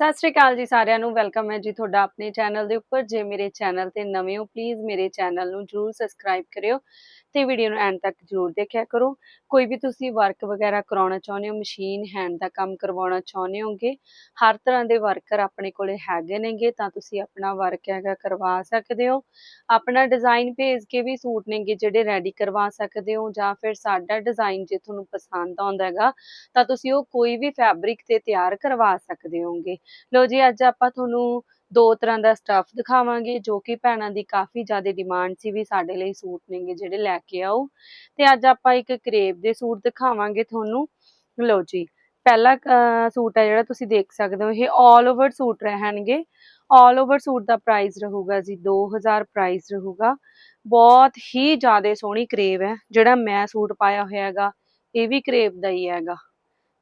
ਸਤਿ ਸ਼੍ਰੀ ਅਕਾਲ ਜੀ ਸਾਰਿਆਂ ਨੂੰ, ਵੈਲਕਮ ਹੈ ਜੀ ਤੁਹਾਡਾ ਆਪਣੇ ਚੈਨਲ ਦੇ ਉੱਪਰ। ਜੇ ਮੇਰੇ ਚੈਨਲ ਤੇ ਨਵੇਂ ਹੋ ਪਲੀਜ਼ ਮੇਰੇ ਚੈਨਲ ਨੂੰ ਜਰੂਰ ਸਬਸਕ੍ਰਾਈਬ ਕਰਿਓ ਤੇ ਵੀਡੀਓ ਨੂੰ ਐਂਡ ਤੱਕ ਜਰੂਰ ਦੇਖਿਆ ਕਰੋ। ਕੋਈ ਵੀ ਤੁਸੀਂ ਵਰਕ ਵਗੈਰਾ ਕਰਾਉਣਾ ਚਾਹੁੰਦੇ ਹੋ ਮਸ਼ੀਨ ਹੈਂਡ ਦਾ ਕੰਮ ਕਰਵਾਉਣਾ ਚਾਹੁੰਦੇ ਹੋਗੇ, ਹਰ ਤਰ੍ਹਾਂ ਦੇ ਵਰਕਰ ਆਪਣੇ ਕੋਲੇ ਹੈਗੇ ਨੇਗੇ ਤਾਂ ਤੁਸੀਂ ਆਪਣਾ ਵਰਕ ਹੈਗਾ ਕਰਵਾ ਸਕਦੇ ਹੋ। ਆਪਣਾ ਡਿਜ਼ਾਈਨ ਭੇਜ ਕੇ ਵੀ ਸੂਟ ਨੇਗੇ ਜਿਹੜੇ ਰੈਡੀ ਕਰਵਾ ਸਕਦੇ ਹੋ ਜਾਂ ਫਿਰ ਸਾਡਾ ਡਿਜ਼ਾਈਨ ਜੇ ਤੁਹਾਨੂੰ ਪਸੰਦ ਆਉਂਦਾ ਹੈਗਾ ਤਾਂ ਤੁਸੀਂ ਉਹ ਕੋਈ ਵੀ ਫੈਬਰਿਕ ਤੇ ਤਿਆਰ ਕਰਵਾ ਸਕਦੇ ਹੋਗੇ। ਲੋ ਜੀ, ਅੱਜ ਆਪਾਂ ਤੁਹਾਨੂੰ ਦੋ ਤਰ੍ਹਾਂ ਦਾ ਸਟੱਫ ਦਿਖਾਵਾਂਗੇ, ਜੋ ਕਿ ਭੈਣਾਂ ਦੀ ਕਾਫੀ ਜ਼ਿਆਦਾ ਡਿਮਾਂਡ ਸੀ ਵੀ ਸਾਡੇ ਲਈ ਸੂਟ ਨੇਗੇ ਜਿਹੜੇ ਲੈ ਕੇ ਆਓ। ਤੇ ਅੱਜ ਆਪਾਂ ਇੱਕ ਕਰੇਪ ਦੇ ਸੂਟ ਦਿਖਾਵਾਂਗੇ ਤੁਹਾਨੂੰ। ਲੋ ਜੀ, ਪਹਿਲਾ ਸੂਟ ਹੈ ਜਿਹੜਾ ਤੁਸੀਂ ਦੇਖ ਸਕਦੇ ਹੋ, ਇਹ 올 ਓਵਰ ਸੂਟ ਰਹਿਣਗੇ। 올 ਓਵਰ ਸੂਟ ਦਾ ਪ੍ਰਾਈਸ ਰਹੂਗਾ ਜੀ 2000 ਪ੍ਰਾਈਸ ਰਹੂਗਾ। ਬਹੁਤ ਹੀ ਜ਼ਿਆਦਾ ਸੋਹਣੀ ਕਰੇਬ ਹੈ, ਜਿਹੜਾ ਮੈਂ ਸੂਟ ਪਾਇਆ ਹੋਇਆ ਹੈਗਾ, ਇਹ ਵੀ ਕਰੇਬ ਦਾ ਹੀ ਹੈਗਾ।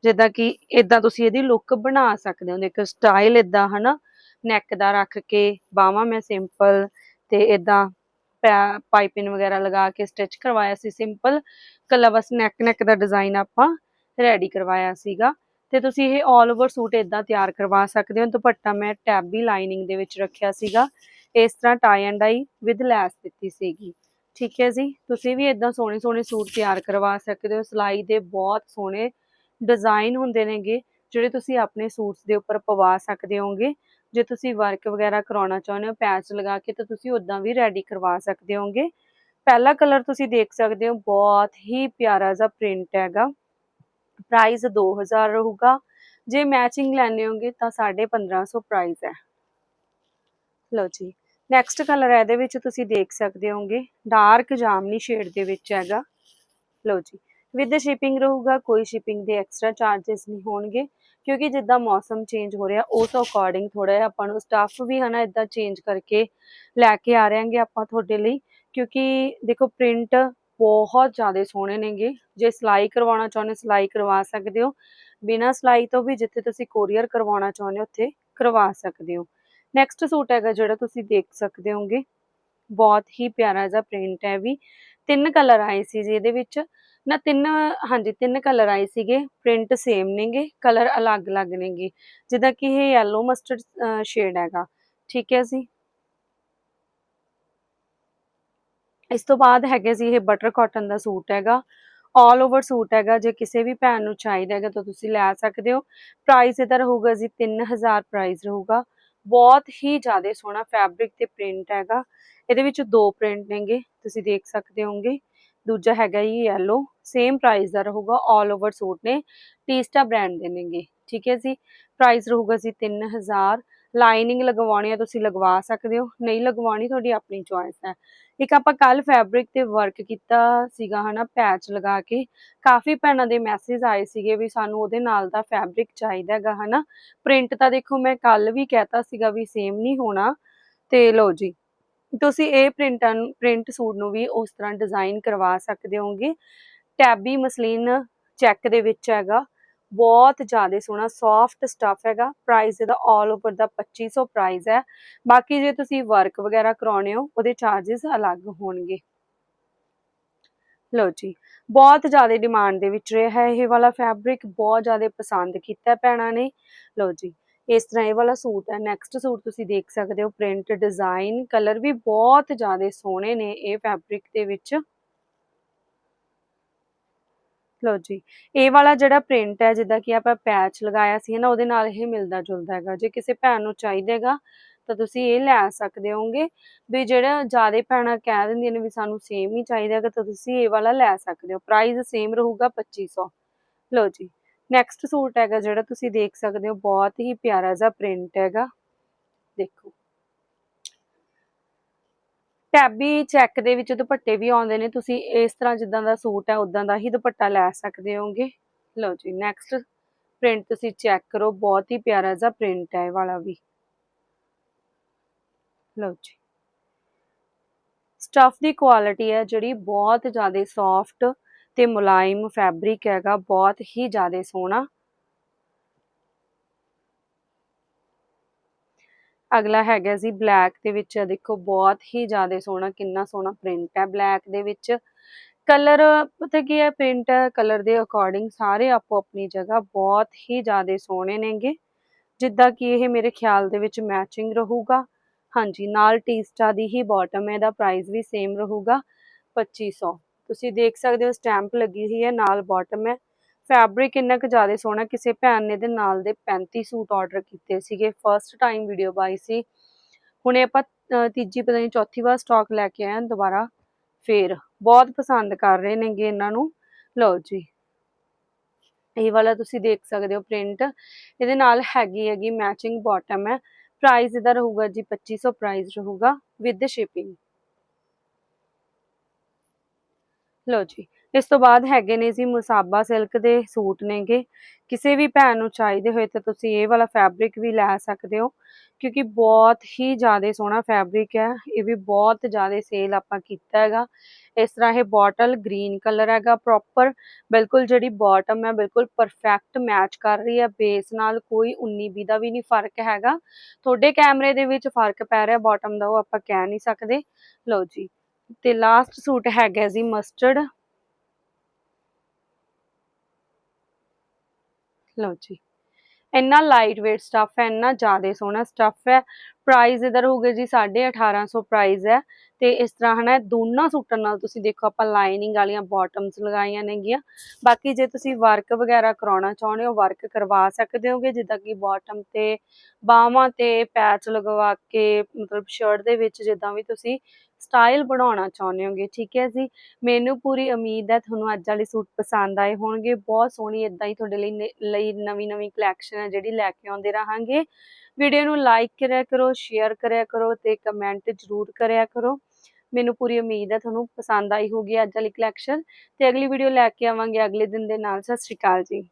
ਜਿੱਦਾਂ ਕਿ ਇਦਾਂ ਤੁਸੀਂ ਇਹਦੀ ਲੁੱਕ ਬਣਾ ਸਕਦੇ ਹੋ। ਇੱਕ ਸਟਾਈਲ ਇਦਾਂ ਹਨਾ ਨੈਕ ਦਾ ਰੱਖ ਕੇ, ਬਾਹਾਂ ਮੈਂ ਸਿੰਪਲ ਤੇ ਇਦਾਂ ਪਾਈਪਿੰਗ ਵਗੈਰਾ ਲਗਾ ਕੇ ਸਟਿਚ ਕਰਵਾਇਆ ਸੀ ਸਿੰਪਲ ਕੱਲਾ ਬਸ ਨੈਕ ਨੈਕ ਦਾ ਡਿਜ਼ਾਈਨ ਆਪਾਂ ਰੈਡੀ ਕਰਵਾਇਆ ਸੀਗਾ। ਤੇ ਤੁਸੀਂ ਇਹ 올 ਓਵਰ ਸੂਟ ਇਦਾਂ ਤਿਆਰ ਕਰਵਾ ਸਕਦੇ ਹੋ। ਦੁਪੱਟਾ ਮੈਂ ਟੈਬੀ ਲਾਈਨਿੰਗ ਦੇ ਵਿੱਚ ਰੱਖਿਆ ਸੀਗਾ। ਇਸ ਤਰ੍ਹਾਂ tie and dye with lace ਦਿੱਤੀ ਸੀਗੀ। ਠੀਕ ਹੈ ਜੀ? ਤੁਸੀਂ ਵੀ ਇਦਾਂ ਸੋਹਣੇ ਸੋਹਣੇ ਸੂਟ ਤਿਆਰ ਕਰਵਾ ਸਕਦੇ ਹੋ। ਸਲਾਈ ਦੇ ਬਹੁਤ ਸੋਹਣੇ ਡਿਜ਼ਾਈਨ ਹੁੰਦੇ ਨੇਗੇ, ਜਿਹੜੇ ਤੁਸੀਂ ਆਪਣੇ ਸੂਟਸ ਦੇ ਉੱਪਰ ਪਵਾ ਸਕਦੇ ਹੋਗੇ ਜੇ ਤੁਸੀਂ ਵਰਕ ਵਗੈਰਾ ਕਰਾਉਣਾ ਚਾਹੁੰਦੇ ਹੋ ਪੈਚ ਲਗਾ ਕੇ, ਤਾਂ ਤੁਸੀਂ ਉਦਾਂ ਵੀ ਰੈਡੀ ਕਰਵਾ ਸਕਦੇ ਹੋਗੇ ਪਹਿਲਾ ਕਲਰ ਤੁਸੀਂ ਦੇਖ ਸਕਦੇ ਹੋ, ਬਹੁਤ ਹੀ ਪਿਆਰਾ ਜਿਹਾ ਪ੍ਰਿੰਟ ਹੈਗਾ। ਪ੍ਰਾਈਸ 2000 ਰਹੂਗਾ। ਜੇ ਮੈਚਿੰਗ ਲੈਣੇ ਹੋਗੇ ਤਾਂ 1550 ਪ੍ਰਾਈਸ ਹੈ। ਲਓ ਜੀ ਨੈਕਸਟ ਕਲਰ ਹੈ ਇਹਦੇ ਵਿੱਚ ਤੁਸੀਂ ਦੇਖ ਸਕਦੇ ਹੋਗੇ ਡਾਰਕ ਜਾਮਨੀ ਸ਼ੇਡ ਦੇ ਵਿੱਚ ਹੈਗਾ। ਲਓ ਜੀ ਵਿਦ ਸ਼ਿਪਿੰਗ ਰਹੂਗਾ, ਕੋਈ ਸ਼ਿਪਿੰਗ ਦੇ ਐਕਸਟਰਾ ਚਾਰजेस ਨਹੀਂ ਹੋਣਗੇ, ਕਿਉਂਕਿ ਜਿੱਦਾਂ ਮੌਸਮ ਚੇਂਜ ਹੋ ਰਿਹਾ, ਉਸ ਅਕੋਰਡਿੰਗ ਥੋੜਾ ਜਿਹਾ ਆਪਾਂ ਨੂੰ ਸਟਾਫ ਵੀ ਹਨਾ ਇਦਾਂ ਚੇਂਜ ਕਰਕੇ ਲੈ ਕੇ ਆ ਰਹੇਗੇ ਆਪਾਂ ਤੁਹਾਡੇ ਲਈ, ਕਿਉਂਕਿ ਦੇਖੋ ਪ੍ਰਿੰਟ ਬਹੁਤ ਜ਼ਿਆਦਾ ਸੋਹਣੇ ਨੇਗੇ, ਜੇ ਸਿਲਾਈ ਕਰਵਾਉਣਾ ਚਾਹੁੰਦੇ ਸਿਲਾਈ ਕਰਵਾ ਸਕਦੇ ਹੋ, ਬਿਨਾਂ ਸਿਲਾਈ ਤੋਂ ਵੀ ਜਿੱਥੇ ਤੁਸੀਂ ਕੋਰੀਅਰ ਕਰਵਾਉਣਾ ਚਾਹੁੰਦੇ ਹੋ, ਉੱਥੇ ਕਰਵਾ ਸਕਦੇ ਹੋ। ਨੈਕਸਟ ਸੂਟ ਹੈਗਾ ਜਿਹੜਾ ਤੁਸੀਂ ਦੇਖ ਸਕਦੇ ਹੋਗੇ ਬਹੁਤ ਹੀ ਪਿਆਰਾ ਜਿਹਾ ਪ੍ਰਿੰਟ ਹੈ ਵੀ, ਤਿੰਨ ਕਲਰ ਆਏ ਸੀ ਜੀ ਇਹਦੇ ਵਿੱਚ ਨਾ ਤਿੰਨ, ਹਾਂਜੀ, ਤਿੰਨ ਕਲਰ ਆਏ ਸੀਗੇ ਪ੍ਰਿੰਟ ਸੇਮ ਨੇਗੇ ਕਲਰ ਅਲੱਗ-ਅਲੱਗ ਨੇਗੇ। ਜਿੱਦਾਂ ਕਿ ਇਹ yellow ਮਸਟਰਡ ਸ਼ੇਡ ਹੈਗਾ। ਠੀਕ ਹੈ ਜੀ। ਇਸ ਤੋਂ ਬਾਅਦ ਹੈਗੇ ਜੀ ਇਹ ਬਟਰ ਕਾਟਨ ਦਾ ਸੂਟ ਹੈਗਾ। ਆਲ ਓਵਰ ਸੂਟ ਹੈਗਾ। ਜੇ ਕਿਸੇ ਵੀ ਭੈਣ ਨੂੰ ਚਾਹੀਦਾ ਹੈਗਾ ਤਾਂ ਤੁਸੀਂ ਲੈ ਸਕਦੇ ਹੋ। ਪ੍ਰਾਈਸ ਇਹਦਾ ਰਹੂਗਾ ਜੀ 3000 ਪ੍ਰਾਈਸ ਰਹੂਗਾ। ਬਹੁਤ ਹੀ ਜ਼ਿਆਦਾ ਸੋਹਣਾ ਫੈਬਰਿਕ ਤੇ ਪ੍ਰਿੰਟ ਹੈਗਾ। ਇਹਦੇ ਵਿੱਚ ਦੋ ਪ੍ਰਿੰਟ ਨੇਗੇ। ਤੁਸੀਂ ਦੇਖ ਸਕਦੇ ਹੋਗੇ ਦੂਜਾ ਹੈਗਾ ਇਹ yellow ਸੇਮ ਪ੍ਰਾਈਸ ਦਾ ਰਹੂਗਾ 올 ਓਵਰ ਸੂਟ ਨੇ ਟੀਸਟਾ ਬ੍ਰਾਂਡ ਦੇ ਨੇਗੇ, ਠੀਕ ਹੈ ਜੀ ਪ੍ਰਾਈਸ ਰਹੂਗਾ ਜੀ 3000 ਲਾਈਨਿੰਗ ਲਗਵਾਉਣੀ ਹੈ ਤੁਸੀਂ ਲਗਵਾ ਸਕਦੇ ਹੋ, ਨਹੀਂ ਲਗਵਾਉਣੀ ਤੁਹਾਡੀ ਆਪਣੀ ਚੋਇਸ ਹੈ। ਇੱਕ ਆਪਾਂ ਕੱਲ ਫੈਬਰਿਕ ਤੇ ਵਰਕ ਕੀਤਾ ਸੀਗਾ ਹਨਾ ਪੈਚ ਲਗਾ ਕੇ, ਕਾਫੀ ਭੈਣਾਂ ਦੇ ਮੈਸੇਜ ਆਏ ਸੀਗੇ ਵੀ ਸਾਨੂੰ ਉਹਦੇ ਨਾਲ ਦਾ ਫੈਬਰਿਕ ਚਾਹੀਦਾ ਹੈਗਾ ਹਨਾ ਪ੍ਰਿੰਟ ਤਾਂ ਦੇਖੋ ਮੈਂ ਕੱਲ ਵੀ ਕਹਿਤਾ ਸੀਗਾ ਵੀ ਸੇਮ ਨਹੀਂ ਹੋਣਾ, ਤੇ ਲਓ ਜੀ ਤੁਸੀਂ ਇਹ ਪ੍ਰਿੰਟਾਂ ਪ੍ਰਿੰਟ ਸੂਟ ਨੂੰ ਵੀ ਉਸ ਤਰ੍ਹਾਂ ਡਿਜ਼ਾਈਨ ਕਰਵਾ ਸਕਦੇ ਹੋਗੇ। ਟੈਬੀ ਮਸਲੀਨ ਚੈੱਕ ਦੇ ਵਿੱਚ ਹੈਗਾ। ਬਹੁਤ ਜ਼ਿਆਦਾ ਸੋਹਣਾ ਸੌਫਟ ਸਟਫ ਹੈਗਾ। ਪ੍ਰਾਈਸ ਇਹਦਾ 올 ਓਵਰ ਦਾ 2500 ਪ੍ਰਾਈਸ ਹੈ। ਬਾਕੀ ਜੇ ਤੁਸੀਂ ਵਰਕ ਵਗੈਰਾ ਕਰਾਉਣੇ ਹੋ, ਉਹਦੇ ਚਾਰजेस ਅਲੱਗ ਹੋਣਗੇ। ਲੋ ਜੀ, ਬਹੁਤ ਜ਼ਿਆਦਾ ਡਿਮਾਂਡ ਦੇ ਵਿੱਚ ਰਿਹਾ ਹੈ ਇਹ ਵਾਲਾ ਫੈਬਰਿਕ ਬਹੁਤ ਜ਼ਿਆਦਾ ਪਸੰਦ ਕੀਤਾ ਭੈਣਾਂ ਨੇ। ਲੋ ਜੀ ਇਸ ਤਰ੍ਹਾਂ ਇਹ ਵਾਲਾ ਸੂਟ ਹੈ। ਨੈਕਸਟ ਸੂਟ ਤੁਸੀਂ ਦੇਖ ਸਕਦੇ ਹੋ ਪ੍ਰਿੰਟ ਡਿਜ਼ਾਈਨ ਕਲਰ ਵੀ ਬਹੁਤ ਜ਼ਿਆਦਾ ਸੋਹਣੇ ਨੇ ਇਹ ਫੈਬਰਿਕ ਦੇ ਵਿੱਚ। ਲੋ ਜੀ, ਇਹ ਵਾਲਾ ਜਿਹੜਾ ਪ੍ਰਿੰਟ ਹੈ, ਜਿੱਦਾਂ ਕਿ ਆਪਾਂ ਪੈਚ ਲਗਾਇਆ ਸੀ ਨਾ ਉਹਦੇ ਨਾਲ ਇਹ ਮਿਲਦਾ ਜੁਲਦਾ ਹੈਗਾ। ਜੇ ਕਿਸੇ ਭੈਣ ਨੂੰ ਚਾਹੀਦਾਗਾ ਤਾਂ ਤੁਸੀਂ ਇਹ ਲੈ ਸਕਦੇ ਹੋਗੇ ਵੀ ਜਿਹੜਾ ਜ਼ਿਆਦਾ ਭੈਣਾਂ ਕਹਿ ਦਿੰਦੀਆਂ ਨੇ ਵੀ ਸਾਨੂੰ ਸੇਮ ਹੀ ਚਾਹੀਦਾ ਹੈਗਾ, ਤਾਂ ਤੁਸੀਂ ਇਹ ਵਾਲਾ ਲੈ ਸਕਦੇ ਹੋ। ਪ੍ਰਾਈਸ ਸੇਮ ਰਹੂਗਾ 2500 ਲੋ ਜੀ ਨੈਕਸਟ ਸੂਟ ਹੈਗਾ ਜਿਹੜਾ ਤੁਸੀਂ ਦੇਖ ਸਕਦੇ ਹੋ, ਬਹੁਤ ਹੀ ਪਿਆਰਾ ਜਿਹਾ ਪ੍ਰਿੰਟ ਹੈਗਾ। ਦੇਖੋ। ਟੈਬੀ ਚੈੱਕ ਦੇ ਵਿੱਚ ਦੁਪੱਟੇ ਵੀ ਆਉਂਦੇ ਨੇ, ਤੁਸੀਂ ਇਸ ਤਰ੍ਹਾਂ ਜਿੱਦਾਂ ਦਾ ਸੂਟ ਹੈ ਉਦਾਂ ਦਾ ਹੀ ਦੁਪੱਟਾ ਲੈ ਸਕਦੇ ਹੋਗੇ। ਲਓ ਜੀ ਨੈਕਸਟ ਪ੍ਰਿੰਟ ਤੁਸੀਂ ਚੈੱਕ ਕਰੋ, ਬਹੁਤ ਹੀ ਪਿਆਰਾ ਜਿਹਾ ਪ੍ਰਿੰਟ ਹੈ ਇਹ ਵਾਲਾ ਵੀ। ਲਓ ਜੀ। ਸਟਫ ਦੀ ਕੁਆਲਿਟੀ ਹੈ ਜਿਹੜੀ ਬਹੁਤ ਜ਼ਿਆਦਾ ਸੌਫਟ ਤੇ ਮੁਲਾਇਮ ਫੈਬਰਿਕ ਹੈਗਾ, ਬਹੁਤ ਹੀ ਜ਼ਿਆਦਾ ਸੋਹਣਾ। ਅਗਲਾ ਹੈਗਾ ਜੀ ਬਲੈਕ ਦੇ ਵਿੱਚ, ਦੇਖੋ ਬਹੁਤ ਹੀ ਜ਼ਿਆਦਾ ਸੋਹਣਾ, ਕਿੰਨਾ ਸੋਹਣਾ ਪ੍ਰਿੰਟ ਹੈ ਬਲੈਕ ਦੇ ਵਿੱਚ। ਕਲਰ ਪਤਾ ਕੀ ਹੈ ਪ੍ਰਿੰਟ ਕਲਰ ਦੇ ਅਕੋਰਡਿੰਗ ਸਾਰੇ ਆਪੋ ਆਪਣੀ ਜਗ੍ਹਾ ਬਹੁਤ ਹੀ ਜ਼ਿਆਦਾ ਸੋਹਣੇ ਨੇਗੇ। ਜਿੱਦਾਂ ਕਿ ਇਹ ਮੇਰੇ ਖਿਆਲ ਦੇ ਵਿੱਚ ਮੈਚਿੰਗ ਰਹੂਗਾ। ਹਾਂਜੀ, ਨਾਲ ਟੀਸਟਾ ਦੀ ਹੀ ਬਾਟਮ ਹੈ, ਇਹਦਾ ਪ੍ਰਾਈਸ ਵੀ ਸੇਮ ਰਹੂਗਾ 2500 ਤੁਸੀਂ ਦੇਖ ਸਕਦੇ ਹੋ ਸਟੈਂਪ ਲੱਗੀ ਹੋਈ ਹੈ, ਨਾਲ ਬਾਟਮ ਹੈ। ਫੈਬਰਿਕ ਇੰਨਾ ਕੁ ਜ਼ਿਆਦਾ ਸੋਹਣਾ, ਕਿਸੇ ਭੈਣ ਨੇ ਦੇ ਨਾਲ ਦੇ 35 ਸੂਟ ਆਰਡਰ ਕੀਤੇ ਸੀਗੇ। ਫਰਸਟ ਟਾਈਮ ਵੀਡੀਓ ਪਾਈ ਸੀ। ਹੁਣੇ ਆਪਾਂ ਤੀਜੀ ਪਤਾ ਨਹੀਂ ਚੌਥੀ ਵਾਰ ਸਟਾਕ ਲੈ ਕੇ ਆਏ ਹਾਂ ਦੁਬਾਰਾ, ਫੇਰ। ਬਹੁਤ ਪਸੰਦ ਕਰ ਰਹੇ ਨੇਗੇ ਇਹਨਾਂ ਨੂੰ। ਲਓ ਜੀ। ਇਹ ਵਾਲਾ ਤੁਸੀਂ ਦੇਖ ਸਕਦੇ ਹੋ ਪ੍ਰਿੰਟ ਇਹਦੇ ਨਾਲ ਹੈਗੀ ਹੈਗੀ ਮੈਚਿੰਗ ਬਾਟਮ ਹੈ। ਪ੍ਰਾਈਸ ਇਹਦਾ ਰਹੂਗਾ ਜੀ 2500 ਪ੍ਰਾਈਸ ਰਹੂਗਾ ਵਿਦ ਸ਼ਿਪਿੰਗ ਲਓ ਜੀ। ਇਸ ਤੋਂ ਬਾਅਦ ਹੈਗੇ ਨੇ ਜੀ ਮੁਸਾਬਾ ਸਿਲਕ ਦੇ ਸੂਟ ਨੇਗੇ। ਕਿਸੇ ਵੀ ਭੈਣ ਨੂੰ ਚਾਹੀਦੇ ਹੋਏ ਤਾਂ ਤੁਸੀਂ ਇਹ ਵਾਲਾ ਫੈਬਰਿਕ ਵੀ ਲੈ ਸਕਦੇ ਹੋ। ਕਿਉਂਕਿ ਬਹੁਤ ਹੀ ਜ਼ਿਆਦਾ ਸੋਹਣਾ ਫੈਬਰਿਕ ਹੈ। ਇਹ ਵੀ ਬਹੁਤ ਜ਼ਿਆਦਾ ਸੇਲ ਆਪਾਂ ਕੀਤਾ ਹੈਗਾ। ਇਸ ਤਰ੍ਹਾਂ ਇਹ ਬੋਟਲ ਗ੍ਰੀਨ ਕਲਰ ਹੈਗਾ ਪ੍ਰੋਪਰ ਬਿਲਕੁਲ ਜਿਹੜੀ ਬਾਟਮ ਹੈ ਬਿਲਕੁਲ ਪਰਫੈਕਟ ਮੈਚ ਕਰ ਰਹੀ ਹੈ। ਬੇਸ ਨਾਲ ਕੋਈ 19 20 ਦਾ ਵੀ ਨਹੀਂ ਫ਼ਰਕ ਹੈਗਾ। ਤੁਹਾਡੇ ਕੈਮਰੇ ਦੇ ਵਿੱਚ ਫ਼ਰਕ ਪੈ ਰਿਹਾ ਬਾਟਮ ਦਾ, ਉਹ ਆਪਾਂ ਕਹਿ ਨਹੀਂ ਸਕਦੇ। ਲਓ ਜੀ। ਤੇ ਲਾਸਟ ਸੂਟ ਹੈਗਾ ਜੀ ਮਸਟਰਡ ਲਓ ਜੀ, ਇੰਨਾ ਲਾਈਟ weight ਸਟੱਫ ਹੈ, ਇੰਨਾ ਜ਼ਿਆਦਾ ਸੋਹਣਾ ਸਟੱਫ ਹੈ। ਪ੍ਰਾਈਸ ਇਹਦਾ ਰਹੂਗਾ ਜੀ 1850 ਪ੍ਰਾਈਸ ਹੈ। ਤੇ ਇਸ ਤਰ੍ਹਾਂ ਹਨਾ, ਦੋਨਾਂ ਸੂਟਾਂ ਨਾਲ ਤੁਸੀਂ ਦੇਖੋ ਆਪਾਂ ਲਾਈਨਿੰਗ ਵਾਲੀਆਂ ਬਾਟਮਸ ਲਗਾਈਆਂ ਨੇਗੀਆਂ। ਬਾਕੀ ਜੇ ਤੁਸੀਂ ਵਰਕ ਵਗੈਰਾ ਕਰਾਉਣਾ ਚਾਹੁੰਦੇ ਹੋ ਵਰਕ ਕਰਵਾ ਸਕਦੇ ਹੋਗੇ, ਜਿੱਦਾਂ ਕਿ ਬਾਟਮ ਤੇ ਬਾਹਾਂ ਤੇ ਪੈਚ ਲਗਵਾ ਕੇ, ਮਤਲਬ ਸ਼ਰਟ ਦੇ ਵਿੱਚ ਜਿੱਦਾਂ ਵੀ ਤੁਸੀਂ ਸਟਾਈਲ ਬਣਾਉਣਾ ਚਾਹੁੰਦੇ ਹੋਗੇ, ਠੀਕ ਹੈ ਜੀ? ਮੈਨੂੰ ਪੂਰੀ ਉਮੀਦ ਹੈ ਤੁਹਾਨੂੰ ਅੱਜ ਵਾਲੇ ਸੂਟ ਪਸੰਦ ਆਏ ਹੋਣਗੇ। ਬਹੁਤ ਸੋਹਣੀ ਇਦਾਂ ਹੀ ਤੁਹਾਡੇ ਲਈ ਲਈ ਨਵੀਂ ਨਵੀਂ ਕਲੈਕਸ਼ਨ ਹੈ ਜਿਹੜੀ ਲੈ ਕੇ ਆਉਂਦੇ ਰਹਾਂਗੇ। ਵੀਡੀਓ ਨੂੰ ਲਾਈਕ ਕਰਿਆ ਕਰੋ ਸ਼ੇਅਰ ਕਰਿਆ ਕਰੋ ਤੇ ਕਮੈਂਟ ਜ਼ਰੂਰ ਕਰਿਆ ਕਰੋ। ਮੈਨੂੰ ਪੂਰੀ ਉਮੀਦ ਹੈ ਤੁਹਾਨੂੰ ਪਸੰਦ ਆਈ ਹੋਗੀ ਅੱਜ ਵਾਲੀ ਕਲੈਕਸ਼ਨ ਤੇ ਅਗਲੀ ਵੀਡੀਓ ਲੈ ਕੇ ਆਵਾਂਗੇ। ਅਗਲੇ ਦਿਨ ਦੇ ਨਾਲ ਸਤਿ ਸ਼੍ਰੀ ਅਕਾਲ ਜੀ।